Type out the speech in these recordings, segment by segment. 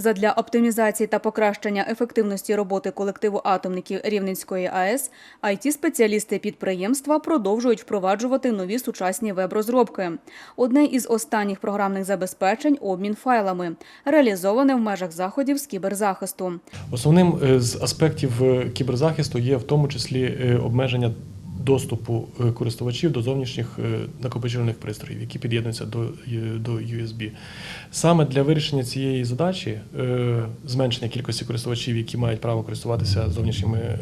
Задля оптимізації та покращення ефективності роботи колективу атомників Рівненської АЕС it спеціалісти підприємства продовжують впроваджувати нові сучасні веб-розробки. Одне із останніх програмних забезпечень обмін файлами, реалізоване в межах заходів з кіберзахисту. Основним е, з аспектів е, кіберзахисту є в тому числі е, обмеження доступу е, користувачів до зовнішніх е, накопичувальних пристроїв, які під'єднуються до, до USB. Саме для вирішення цієї задачі, е, зменшення кількості користувачів, які мають право користуватися зовнішніми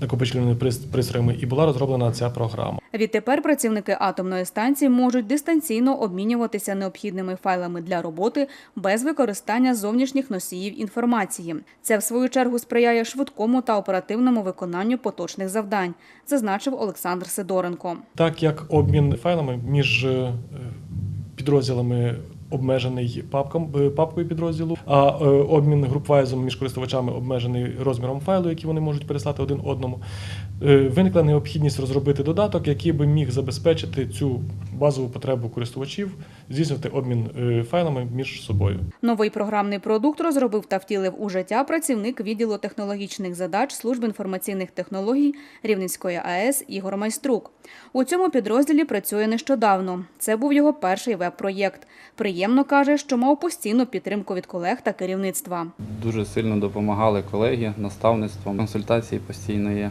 накопичувальними пристроями, і була розроблена ця програма. Відтепер працівники атомної станції можуть дистанційно обмінюватися необхідними файлами для роботи без використання зовнішніх носіїв інформації. Це в свою чергу сприяє швидкому та оперативному виконанню поточних завдань, зазначив Олександр Сидоренко. Так як обмін файлами між е, підрозділами обмежений папком, е, папкою підрозділу, а е, обмін групвайзом між користувачами обмежений розміром файлу, який вони можуть переслати один одному, е, виникла необхідність розробити додаток, який би міг забезпечити цю базову потребу користувачів, здійснювати обмін е, файлами між собою. Новий програмний продукт розробив та втілив у життя працівник відділу технологічних задач Служби інформаційних технологій Рівненської АЕС Ігор Майструк. У цьому підрозділі працює нещодавно. Це був його перший веб-проєкт. Приємно каже, що мав постійну підтримку від колег та керівництва. Дуже сильно допомагали колеги, наставництво, консультації постійно є.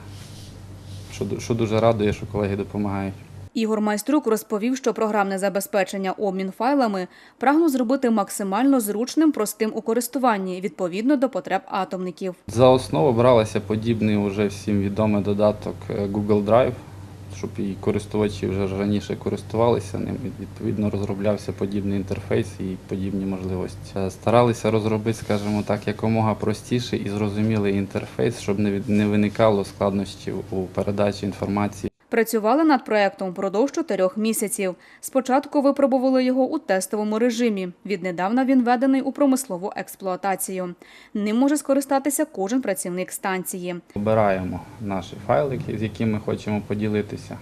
Що дуже радує, що колеги допомагають. Ігор Майструк розповів, що програмне забезпечення обмін файлами прагнув зробити максимально зручним, простим у користуванні відповідно до потреб атомників. За основу бралася подібний уже всім відомий додаток е, Google Drive, щоб і користувачі вже раніше користувалися ним. Відповідно, розроблявся подібний інтерфейс і подібні можливості. Е, Старалися розробити, скажімо так, якомога простіший і зрозумілий інтерфейс, щоб не виникало складнощів у передачі інформації. Працювали над проектом впродовж чотирьох місяців. Спочатку випробували його у тестовому режимі. Віднедавна він введений у промислову експлуатацію. Ним може скористатися кожен працівник станції. Обираємо наші файлики, з якими ми хочемо поділитися.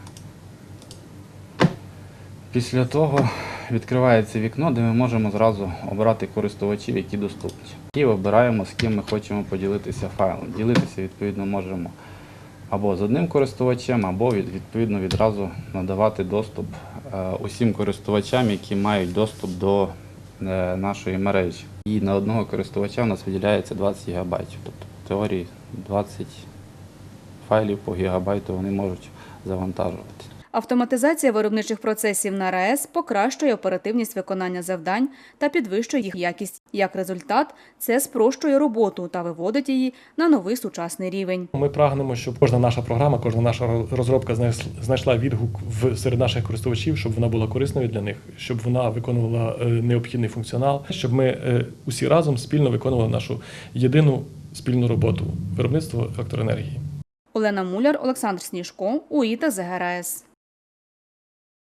Після того відкривається вікно, де ми можемо зразу обрати користувачів, які доступні. І обираємо, з ким ми хочемо поділитися файлом. Ділитися відповідно можемо або з одним користувачем, або відповідно відразу надавати доступ е, усім користувачам, які мають доступ до е, нашої мережі. І на одного користувача у нас виділяється 20 ГБ. Тобто в теорії 20 файлів по гігабайту вони можуть завантажувати. Автоматизація виробничих процесів на РАЕС покращує оперативність виконання завдань та підвищує їх якість. Як результат, це спрощує роботу та виводить її на новий сучасний рівень. Ми прагнемо, щоб кожна наша програма, кожна наша розробка знайшла відгук в серед наших користувачів, щоб вона була корисною для них, щоб вона виконувала е, необхідний функціонал, щоб ми е, усі разом спільно виконували нашу єдину спільну роботу виробництво електроенергії. Олена Муляр, Олександр Сніжко, УІТА ЗГРАЕС.